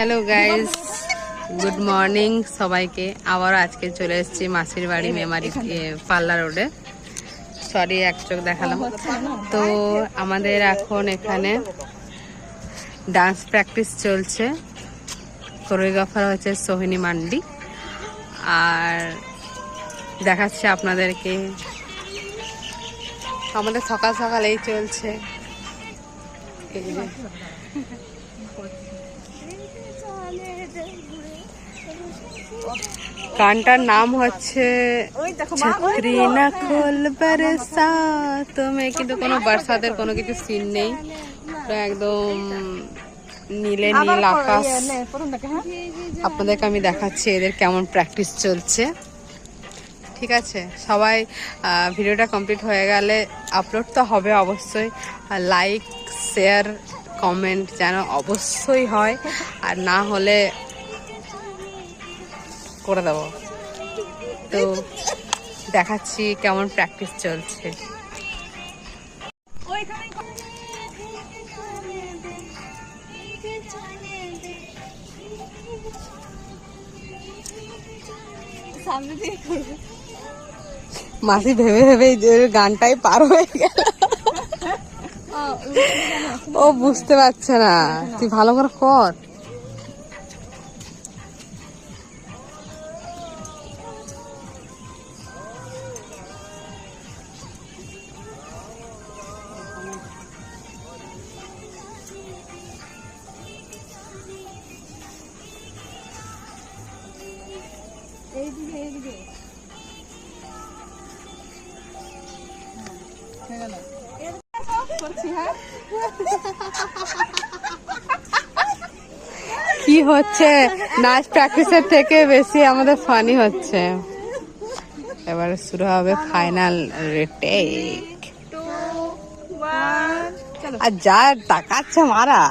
Hello guys good morning সবাইকে। আবার আজকে চলে এসেছি মাসির বাড়ি মেমারি পাল্লা রোডে সরি এক চোখ দেখালাম। তো আমাদের এখন এখানে ডান্স প্র্যাকটিস চলছে। কোরিওগ্রাফার হচ্ছে সোহিনী মান্ডি। আর দেখাচ্ছে আপনাদেরকে। আমাদের সকাল সকাল এই চলছে এই যে গানটার নাম হচ্ছে ছত্রি না খোল বরসা কিন্তু কোনো বরসাতের কোনো কিছু সিন নেই। একদম নীলে নীল আকাশ। আপনাদেরকে আমি দেখাচ্ছি এদের কেমন প্র্যাকটিস চলছে। ঠিক আছে? সবাই ভিডিওটা কমপ্লিট হয়ে গেলে আপলোড তো হবে অবশ্যই। লাইক শেয়ার কমেন্ট যেন অবশ্যই হয়। আর না হলে করে দেবো। তো দেখাচ্ছি কেমন প্র্যাকটিস চলছে। মাসি ভেবে ভেবে গানটাই পার হয়ে গেল। ও বুঝতে পারছে না। তুই ভালো করে কর। কি হচ্ছে? নাচ প্র্যাকটিসের থেকে বেশি আমাদের ফানি হচ্ছে। এবারে শুরু হবে ফাইনাল রেটেক আর যা তাকাচ্ছে মারা।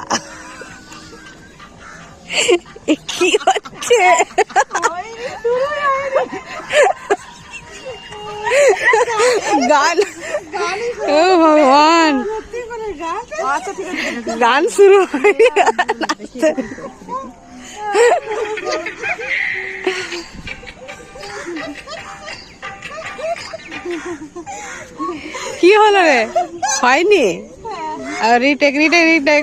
কি হচ্ছে? গান। ও ভগবান। গান? শুরু কি হলো রে? হয়নি? রিটেক রিটেক রিটেক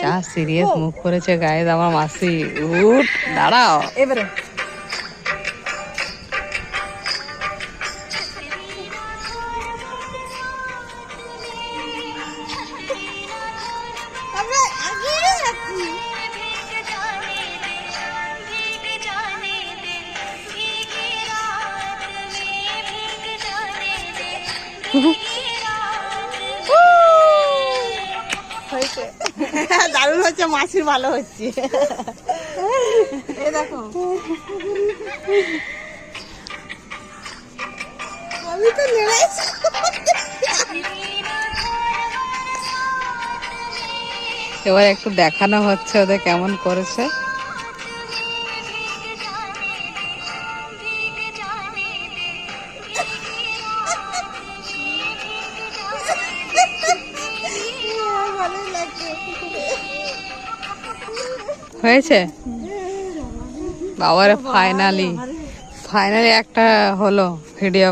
যা সিরিয়াস মুখ করেছে গায়ে আমার মাসি। উঠ দাঁড়াও। এবারে। দারুণ হচ্ছে মাছির ভালো হচ্ছে। আমি তো এবার একটু দেখানো হচ্ছে ওদের কেমন করেছে। হয়েছে? বাবারে ফাইনালি ফাইনালি একটা হলো ভিডিও